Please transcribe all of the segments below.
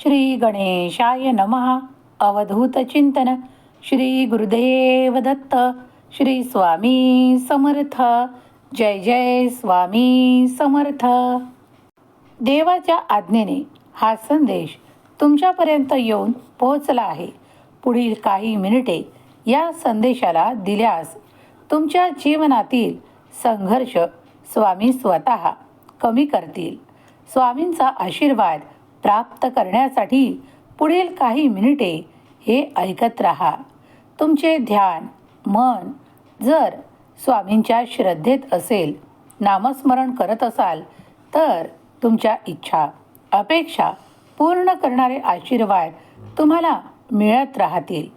श्री गणेशाय नमः. अवधूत चिंतन. श्री गुरुदेव दत्त. श्री स्वामी समर्थ. जय जय स्वामी समर्थ. देवाच्या आज्ञेने हा संदेश तुमच्यापर्यंत येऊन पोहोचला आहे. पुढील काही मिनिटे या संदेशाला दिल्यास तुमच्या जीवनातील संघर्ष स्वामी स्वतः कमी करतील. स्वामींचा आशीर्वाद प्राप्त करण्यासाठी पुढील काही मिनिटे हे ऐकत राहा. तुमचे ध्यान मन जर स्वामींच्या श्रद्धेत असेल नामस्मरण करत असाल तर तुमच्या इच्छा अपेक्षा पूर्ण करणारे आशीर्वाद तुम्हाला मिळत राहतील.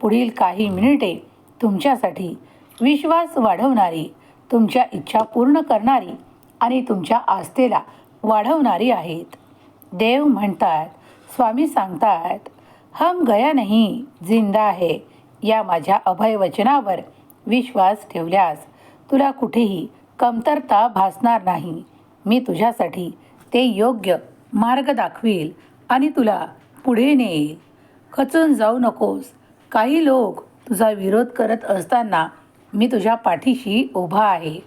पुढील काही मिनिटे तुमच्यासाठी विश्वास वाढवणारी तुमच्या इच्छा पूर्ण करणारी आणि तुमच्या आस्थेला वाढवणारी आहेत. देव म्हणतात स्वामी सांगतात हम गया नाही जिंदा आहे या माझ्या अभय वचनावर विश्वास ठेवल्यास तुला कुठेही कमतरता भासणार नाही. मी तुझ्यासाठी ते योग्य मार्ग दाखवील आणि तुला पुढे नेईल. खचून जाऊ नकोस. काही लोक तुझा विरोध करत असताना मी तुझ्या पाठीशी उभा आहे.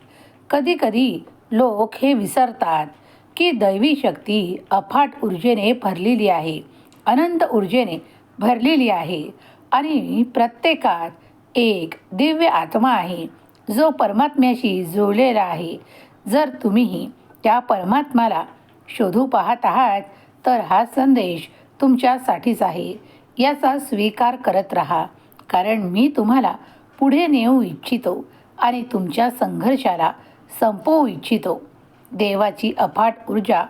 कधी कधी लोक हे विसरतात. की दैवी शक्ती अफाट ऊर्जेने भरलेली आहे अनंत ऊर्जेने भरलेली आहे आणि प्रत्येकात एक दिव्य आत्मा आहे जो परमात्म्याशी जुळलेला आहे. जर तुम्हीही त्या परमात्म्याला शोधू पाहत आहात तर हा संदेश तुमच्यासाठीच आहे याचा स्वीकार करत राहा कारण मी तुम्हाला पुढे नेऊ इच्छितो आणि तुमच्या संघर्षाला संपवू इच्छितो. देवाची अफाट ऊर्जा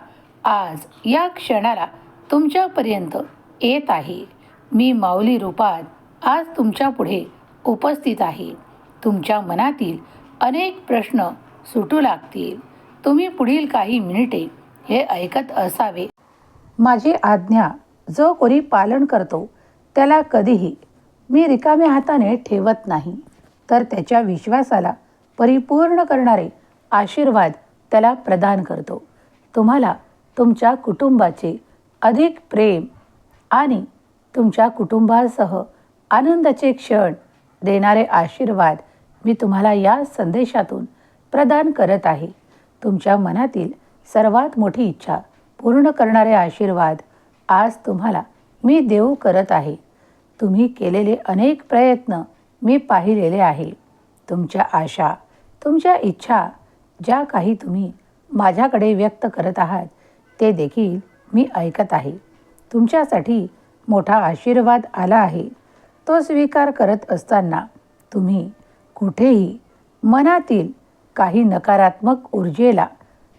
आज या क्षणाला तुमच्यापर्यंत येत आहे. मी माऊली रूपात आज तुमच्यापुढे उपस्थित आहे. तुमच्या मनातील अनेक प्रश्न सुटू लागतील. तुम्ही पुढील काही मिनिटे हे ऐकत असावे. माझी आज्ञा जो कोणी पालन करतो त्याला कधीही मी रिकाम्या हाताने ठेवत नाही. तर त्याच्या विश्वासाला परिपूर्ण करणारे आशीर्वाद त्याला प्रदान करतो. तुम्हाला तुमच्या कुटुंबाचे अधिक प्रेम आणि तुमच्या कुटुंबासह आनंदाचे क्षण देणारे आशीर्वाद मी तुम्हाला या संदेशातून प्रदान करत आहे. तुमच्या मनातील सर्वात मोठी इच्छा पूर्ण करणारे आशीर्वाद आज तुम्हाला मी देऊ करत आहे. तुम्ही केलेले अनेक प्रयत्न मी पाहिलेले आहे. तुमच्या आशा तुमच्या इच्छा ज्या काही तुम्ही माझ्याकडे व्यक्त करत आहात ते देखील मी ऐकत आहे. तुमच्यासाठी मोठा आशीर्वाद आला आहे. तो स्वीकार करत असताना तुम्ही कुठेही मनातील काही नकारात्मक ऊर्जेला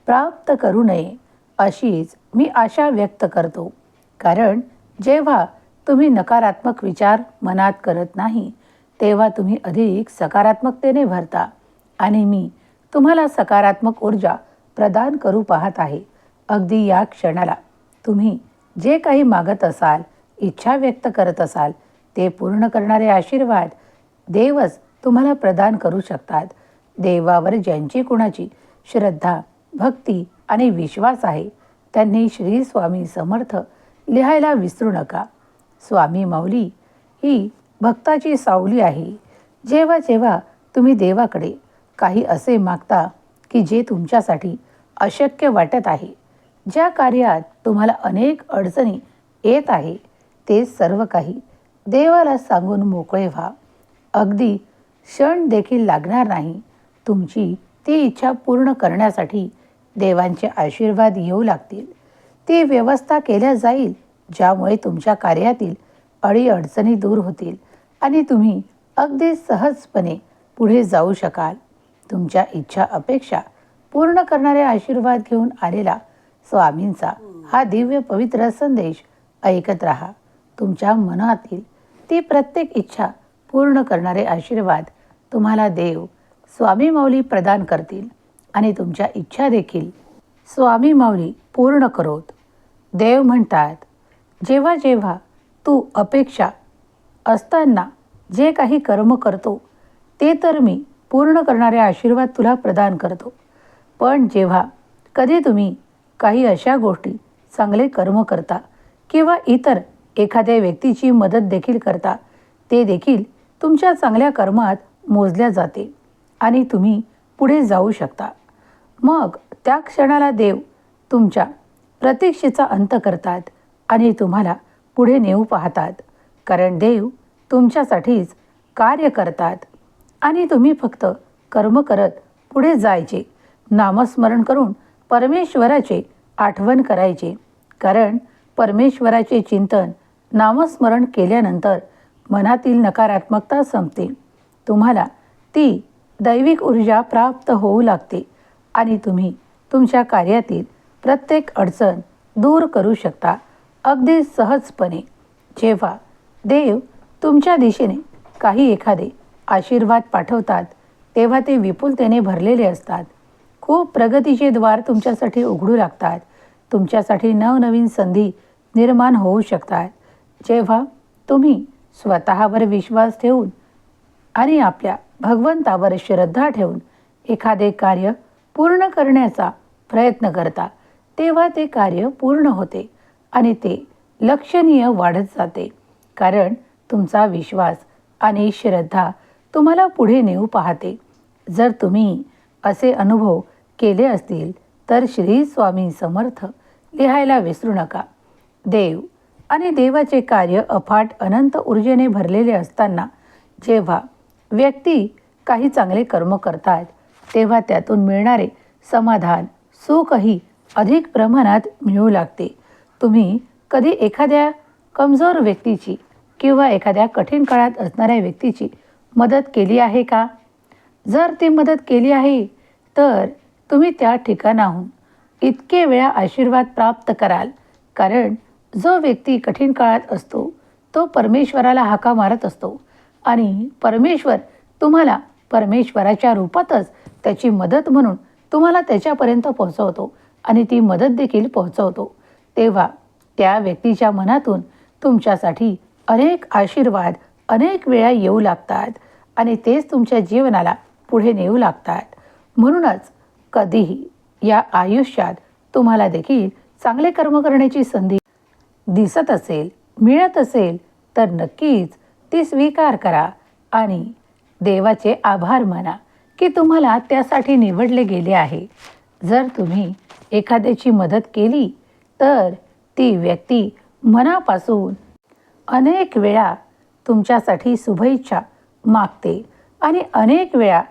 प्राप्त करू नये अशीच मी आशा व्यक्त करतो. कारण जेव्हा तुम्ही नकारात्मक विचार मनात करत नाही तेव्हा तुम्ही अधिक सकारात्मकतेने भरता आणि मी तुम्हाला सकारात्मक ऊर्जा प्रदान करू पाहत आहे. अगदी या क्षणाला तुम्ही जे काही मागत असाल इच्छा व्यक्त करत असाल ते पूर्ण करणारे आशीर्वाद देवच तुम्हाला प्रदान करू शकतात. देवावर ज्यांची कुणाची श्रद्धा भक्ती आणि विश्वास आहे त्यांनी श्री स्वामी समर्थ लिहायला विसरू नका. स्वामी माऊली ही भक्ताची सावली आहे. जेव्हा जेव्हा तुम्ही देवाकडे काही असे मागता की जे तुमच्यासाठी अशक्य वाटत आहे. ज्या कार्यात तुम्हाला अनेक अडचणी येत आहे ते सर्व काही देवाला सांगून मोकळे व्हा. अगदी क्षण देखील लागणार नाही. तुमची ती इच्छा पूर्ण करण्यासाठी देवांचे आशीर्वाद येऊ लागतील. ती व्यवस्था केल्या जाईल ज्यामुळे तुमच्या कार्यातील अडीअडचणी दूर होतील आणि तुम्ही अगदी सहजपणे पुढे जाऊ शकाल. तुमच्या इच्छा अपेक्षा पूर्ण करणारे आशीर्वाद घेऊन आलेला स्वामींचा हा दिव्य पवित्र संदेश ऐकत राहा. तुमच्या मनातील ती प्रत्येक इच्छा पूर्ण करणारे आशीर्वाद तुम्हाला देव स्वामी माऊली प्रदान करतील आणि तुमच्या इच्छा देखील स्वामी माऊली पूर्ण करोत. देव म्हणतात जेव्हा जेव्हा तू अपेक्षा असताना जे काही कर्म करतो ते तर मी पूर्ण करणारे आशीर्वाद तुला प्रदान करतो. पण जेव्हा कधी तुम्ही काही अशा गोष्टी चांगले कर्म करता किंवा इतर एखाद्या व्यक्तीची मदत देखील करता ते देखील तुमच्या चांगल्या कर्मात मोजल्या जाते आणि तुम्ही पुढे जाऊ शकता. मग त्या क्षणाला देव तुमच्या प्रतीक्षेचा अंत करतात आणि तुम्हाला पुढे नेऊ पाहतात. कारण देव तुमच्यासाठीच कार्य करतात. आणि तुम्ही फक्त कर्म करत पुढे जायचे नामस्मरण करून परमेश्वराचे आठवण करायचे. कारण परमेश्वराचे चिंतन नामस्मरण केल्यानंतर मनातील नकारात्मकता संपते. तुम्हाला ती दैविक ऊर्जा प्राप्त होऊ लागते आणि तुम्ही तुमच्या कार्यातील प्रत्येक अडचण दूर करू शकता अगदी सहजपणे. जेव्हा देव तुमच्या दिशेने काही एखादे आशीर्वाद पाठवतात तेव्हा ते विपुलतेने भरलेले असतात. खूप प्रगतीचे द्वार तुमच्यासाठी उघडू लागतात. तुमच्यासाठी नवनवीन संधी निर्माण होऊ शकतात. जेव्हा तुम्ही स्वतःवर विश्वास ठेवून आणि आपल्या भगवंतावर श्रद्धा ठेवून एखादे कार्य पूर्ण करण्याचा प्रयत्न करता तेव्हा ते कार्य पूर्ण होते आणि ते लक्षणीय वाढत जाते. कारण तुमचा विश्वास आणि श्रद्धा तुम्हाला पुढे नेऊ पाहते. जर तुम्ही असे अनुभव केले असतील तर श्री स्वामी समर्थ लिहायला विसरू नका. देव आणि देवाचे कार्य अफाट अनंत ऊर्जेने भरलेले असताना जेव्हा व्यक्ती काही चांगले कर्म करतात तेव्हा त्यातून मिळणारे समाधान सुखही अधिक प्रमाणात मिळू लागते. तुम्ही कधी एखाद्या कमजोर व्यक्तीची किंवा एखाद्या कठीण काळात असणाऱ्या व्यक्तीची मदत केली आहे का? जर ती मदत केली आहे तर तुम्ही त्या ठिकाणाहून इतके वेळा आशीर्वाद प्राप्त कराल. कारण जो व्यक्ती कठीण काळात असतो तो परमेश्वराला हाका मारत असतो. आणि परमेश्वर तुम्हाला परमेश्वराच्या रूपातच त्याची मदत म्हणून तुम्हाला त्याच्यापर्यंत पोहोचवतो आणि ती मदत देखील पोहोचवतो. तेव्हा त्या व्यक्तीच्या मनातून तुमच्यासाठी अनेक आशीर्वाद अनेक वेळा येऊ लागतात. आणि तेच तुमच्या जीवनाला पुढे नेऊ लागतात. म्हणूनच कधीही या आयुष्यात तुम्हाला देखील चांगले कर्म करण्याची संधी दिसत असेल मिळत असेल तर नक्कीच ती स्वीकार करा आणि देवाचे आभार माना की तुम्हाला त्यासाठी निवडले गेले आहे. जर तुम्ही एखाद्याची मदत केली तर ती व्यक्ती मनापासून अनेक वेळा तुमच्यासाठी शुभेच्छा मागते आणि अनेक वेळा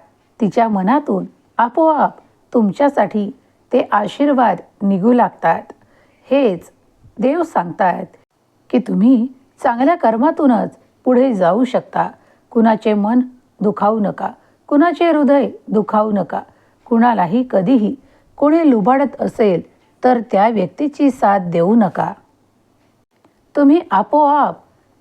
तिच्या मनातून आपोआप तुमच्यासाठी ते आशीर्वाद निघू लागतात. हेच देव सांगतात की तुम्ही चांगल्या कर्मातूनच पुढे जाऊ शकता. कुणाचे मन दुखावू नका कुणाचे हृदय दुखावू नका. कुणालाही कधीही कोणी लुबाडत असेल तर त्या व्यक्तीची साथ देऊ नका. तुम्ही आपोआप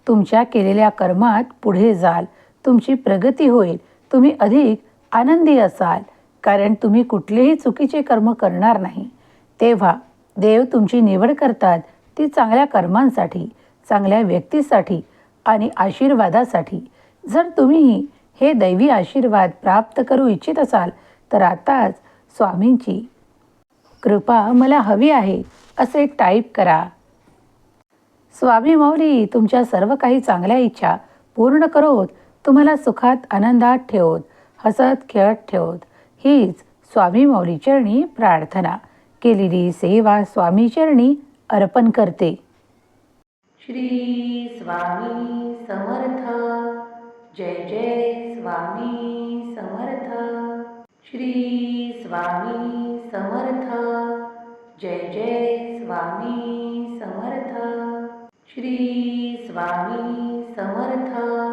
तुमच्या केलेल्या कर्मात पुढे जाल. तुमची प्रगती होईल. तुम्ही अधिक आनंदी असाल. कारण तुम्ही कुठलेही चुकीचे कर्म करणार नाही. तेव्हा देव तुमची निवड करतात. ती चांगल्या कर्मांसाठी चांगल्या व्यक्तीसाठी आणि आशीर्वादासाठी. जर तुम्हीही हे दैवी आशीर्वाद प्राप्त करू इच्छित असाल तर आताच स्वामींची कृपा मला हवी आहे असे टाईप करा. स्वामी मौरी तुमच्या सर्व काही चांगल्या इच्छा पूर्ण करोत. तुम्हाला सुखात आनंदात ठेवत हसत खेळत ठेवत. हीच स्वामी मौलीचरणी प्रार्थना. केलेली सेवा स्वामीचरणी अर्पण करते. श्री स्वामी समर्थ. जय जय स्वामी समर्थ. श्री स्वामी समर्थ. जय जय स्वामी समर्थ. श्री स्वामी समर्थ.